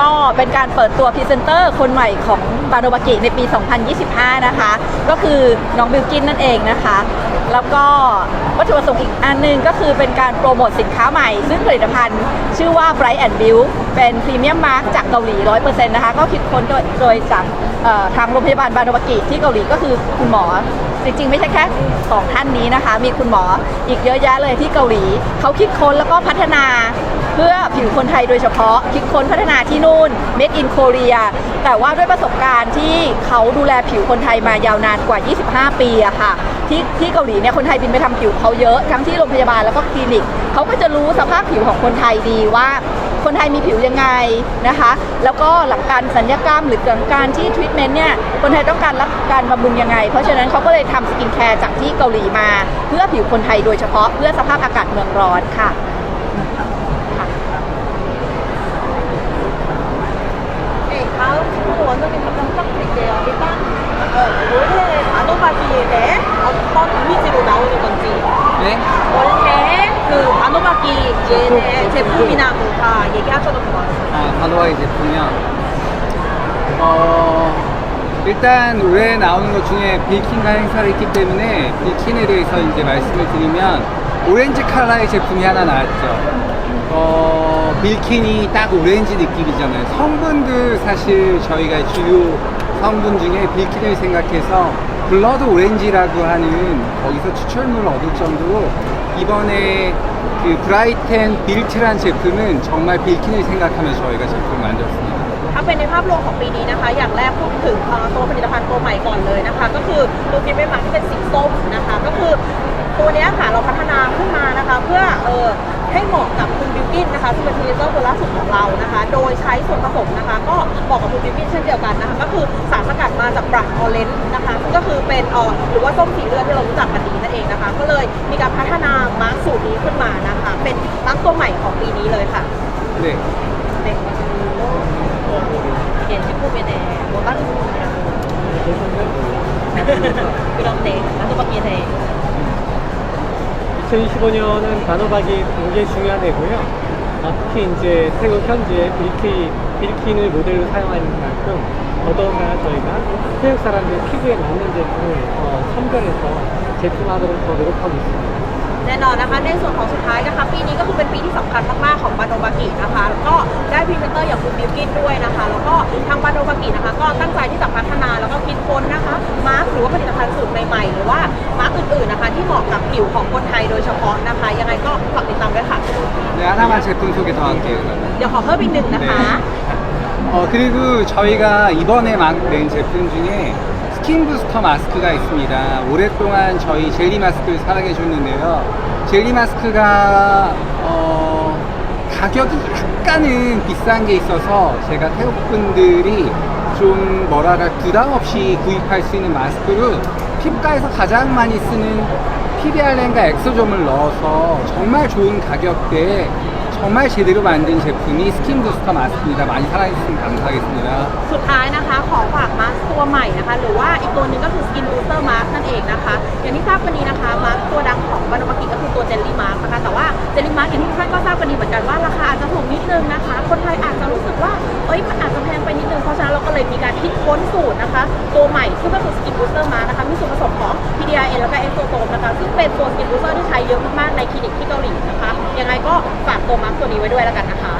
ก็เป็นการเปิดตัวพรีเซนเตอร์คนใหม่ของบาโนบากิในปี 2025 นะคะ ก็คือน้องบิลกินนั่นเองนะคะ แล้วก็วัตถุประสงค์อีกอันหนึงก็คือเป็นการโปรโมทสินค้าใหม่ ซึ่งผลิตภัณฑ์ชื่อว่า Bright and Build เป็นพรีเมียมมาร์กจากเกาหลี 100%นะคะ ก็คิดค้นโดยโดยจากทางโรงพยาบาลบาโนบากิที่เกาหลีก็คือคุณหมอ จริงๆ ไม่ใช่แค่สองท่านนี้นะคะ มีคุณหมออีกเยอะแยะเลยที่เกาหลี เขาคิดค้นแล้วก็พัฒนาเพื่อผิวคนไทยโดยเฉพาะ คิดค้นพัฒนาที่นู่น Made in Korea แต่ว่าด้วยประสบการณ์ที่เขาดูแลผิวคนไทยมายาวนานกว่า 25 ปีอะค่ะ ที่ที่เกาหลีเนี่ยคนไทยบินไปทำผิวเขาเยอะ ทั้งที่โรงพยาบาลแล้วก็คลินิก เขาก็จะรู้สภาพผิวของคนไทยดีว่า คนไทยมีผิวยังไงนะคะ แล้วก็หลังการสัญญกรรมหรือหลังการที่ทรีทเมนต์เนี่ย คนไทยต้องการรับการบำรุงยังไง เพราะฉะนั้นเขาก็เลยทำสกินแคร์จากที่เกาหลีมา เพื่อผิวคนไทยโดยเฉพาะ เพื่อสภาพอากาศเมืองร้อนค่ะ 네, 다음 친구 원장님 답변 부탁드릴게요. 대해 제품이나 뭐 다 얘기하셔도 될 것 같아요. 아, 단호하게 제품이요. 어, 일단 올해 나오는 것 중에 빌킨과 행사를 했기 때문에 빌킨에 대해서 이제 말씀을 드리면 오렌지 컬러의 제품이 하나 나왔죠. 어, 빌킨이 딱 오렌지 느낌이잖아요. 성분도 사실 저희가 주요 성분 중에 빌킨을 생각해서 블러드 오렌지라고 하는 거기서 추출물을 얻을 정도로 이번에 그 브라이텐 빌트란 제품은 정말 빌킨을 생각하며 저희가 제품을 만들었습니다. ถ้าเป็นในภาพรวมของปีนี้นะคะ อย่างแรกพูดถึงเอ่อตัวผลิตภัณฑ์ตัวใหม่ก่อนเลยนะคะ ก็คือตัวฟิเมมาที่เป็นสีส้มนะคะ ก็คือตัวเนี้ยค่ะเราพัฒนาขึ้นมานะคะ เพื่อเออให้เหมาะกับคุณบิว กินนะคะซึ่งเป็นพรีเซนเตอร์ตัวล่าสุดของเรานะคะ โดยใช้ส่วนผสมนะคะ ก็บอกกับคุณบิวกินเช่นเดียวกันนะคะ ก็คือสารสกัดมาจากปรักออเรนต์นะคะซึ่งก็คือเป็นออหรือว่าส้มสีเลือดที่เรารู้จักกันดีนั่นเองนะคะ ก็เลยมีการพัฒนามาร์กสูตรนี้ขึ้นมานะคะ เป็นมาร์กตัวใหม่ของปีนี้เลยค่ะเด็กเด็กเขียนที่พูดไปแน่บอกว่าคือคุะคือเราเตะแล้วตัวเมียเตะ 2025년은 단호박이 굉장히 중요한 해고요. 어, 특히 이제 태국 현지에 빌키, 빌킨을 모델로 사용하는 만큼 더더군다나 저희가 태국 사람들 피부에 맞는 제품을 어, 선별해서 제품화하도록 더 노력하고 있습니다. แน่นอนนะคะในส่วนของสุดท้ายนะคะปีนี้ก็คือเป็นปีที่สำคัญมากๆของบาโนบากินะคะแล้วก็ได้พรีเซนเตอร์อย่างคุณบิวกินด้วยนะคะ แล้วก็ทางบาโนบากินะคะ ก็ตั้งใจที่จะพัฒนาแล้วก็คิดค้นนะคะมาร์คหรือว่าผลิตภัณฑ์สูตรใหม่ๆ หรือว่า ที่เหมาะกับผิวของคนไทยโดยเฉพาะนะคะ ยังไงก็ฝากติดตามด้วยค่ะ 네, 하나만 제품 소개 더 할게요, 그러면. เดี๋ยวขอเพิ่มอีกหนึ่งนะคะ 어, 그리고 저희가 이번에 막 낸 제품 중에 스킨 부스터 마스크가 있습니다. 오랫동안 저희 젤리 마스크를 사랑해 줬는데요. 젤리 마스크가 어, 가격이 약간은 비싼 게 있어서 제가 태국 분들이 좀 뭐랄까 부담 없이 구입할 수 있는 마스크로 피부과에서 가장 많이 쓰는 PBR렌과 엑소점을 넣어서 정말 좋은 가격대에 정말 제대로 만든 제품이 스킨 부스터 마스크입니다. 많이 사랑해주시면 감사하겠습니다. สุดท้ายนะคะขอฝากมาสก์ตัวใหม่นะคะ หรือว่าอีกตัวหนึ่งก็คือ Skin Booster Mask นั่นเองนะคะ อย่างที่ทราบกันดีนะคะ มาสก์ตัวดังของบานมากิก็คือตัวเจลลี่มาร์นะคะ แต่ว่าเจลลี่มาร์อย่างที่ทุกท่านก็ทราบกันดีเหมือนกันว่าราคาอาจจะถูกนิดนึงนะคะ ะ ค้นสูตรนะคะ ตัวใหม่ซึ่งก็คือสกินบูสเตอร์มานะคะ มีส่วนผสมของ PDRN แล้วก็เอ็กโซโซมนะคะ ซึ่งเป็นตัว Skin Booster ที่ใช้เยอะมากๆในคลินิกที่เกาหลีนะคะ ยังไงก็ฝากตัวมาร์คตัวนี้ไว้ด้วยแล้วกันนะคะ